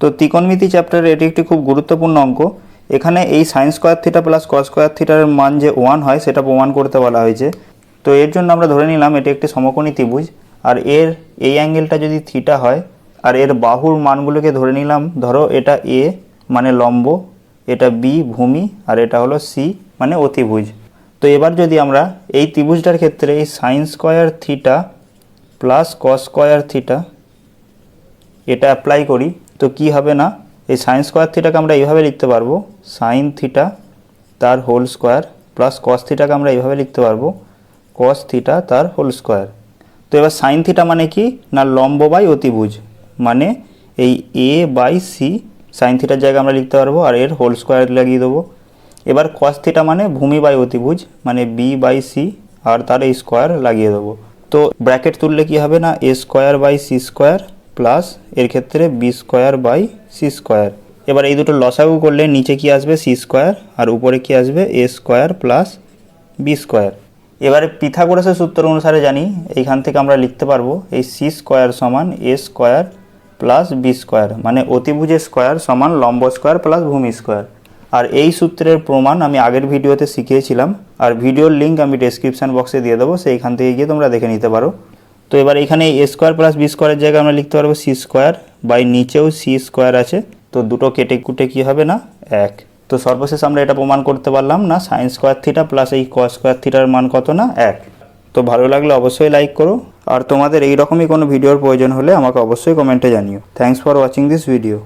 তো ত্রিকোণমিতি চ্যাপ্টারে এটি একটি খুব গুরুত্বপূর্ণ অঙ্ক। এখানে এই sine square theta plus cos square থিটার মান যে ওয়ান হয়, সেটা প্রমাণ করতে বলা হয়েছে। তো এর জন্য আমরা ধরে নিলাম এটি একটি সমকোণী ত্রিভুজ। আর এর এই অ্যাঙ্গেলটা যদি থিটা হয়, আর এর বাহুর মানগুলোকে ধরে নিলাম, ধরো এটা এ মানে লম্ব, এটা বি ভূমি, আর এটা হলো সি মানে অতিভুজ। তো এবার যদি আমরা এই ত্রিভুজটার ক্ষেত্রে এই sine square theta plus cos square theta এটা অ্যাপ্লাই করি, তো কি হবে না? এই সাইন স্কোয়ার থিটাকে আমরা এইভাবে লিখতে পারব সাইন থিটা তার হোল স্কোয়ার প্লাস কস থিটাকে আমরা এইভাবে লিখতে পারব কস থিটা তার হোল স্কোয়ার তো এবার সাইন থিটা মানে কি? না লম্ব বাই অতিভুজ মানে এই এ বাই সি সাইন থিটার জায়গায় আমরা লিখতে পারব, আর এর হোল স্কোয়ার লাগিয়ে দেবো। এবার কস থিটা মানে ভূমি বাই অতিভুজ মানে বি বাই সি আর তার এই স্কোয়ার লাগিয়ে দেবো। তো ব্র্যাকেট তুললে কি হবে না? A square by C square plus এর ক্ষেত্রে B square by C square এবার এই দুটো লসাগু করলে নিচে কি আসবে? সি স্কোয়ার আর উপরে কি আসবে? A square plus B square এবারে পিথাগোরাসের সূত্র অনুসারে জানি, এইখান থেকে আমরা লিখতে পারব, এই সি স্কোয়ার সমান A square plus B square মানে অতিভুজের স্কোয়ার সমান লম্ব স্কোয়ার প্লাস ভূমি স্কোয়ার আর এই সূত্রের প্রমাণ আমি আগের ভিডিওতে শিখিয়েছিলাম, আর ভিডিওর লিঙ্ক আমি ডেসক্রিপশন বক্সে দিয়ে দেবো, সেইখান থেকে গিয়ে তোমরা দেখে নিতে পারো। তো এবার এখানে এ স্কোয়ার প্লাস বি স্কোয়ারের জায়গায় আমরা লিখতে পারব সি স্কোয়ার বাই নিচেও সি স্কোয়ার আছে। তো দুটো কেটে কুটে কি হবে না? এক। তো সর্বশেষ আমরা এটা প্রমাণ করতে পারলাম না সাইন স্কোয়ার থিটা প্লাস এই কস স্কোয়ার থিটার মান কত না? এক। তো ভালো লাগলে অবশ্যই লাইক করো। আর তোমাদের এই রকমই কোনো ভিডিওর প্রয়োজন হলে আমাকে অবশ্যই কমেন্টে জানিও। Thanks for watching this video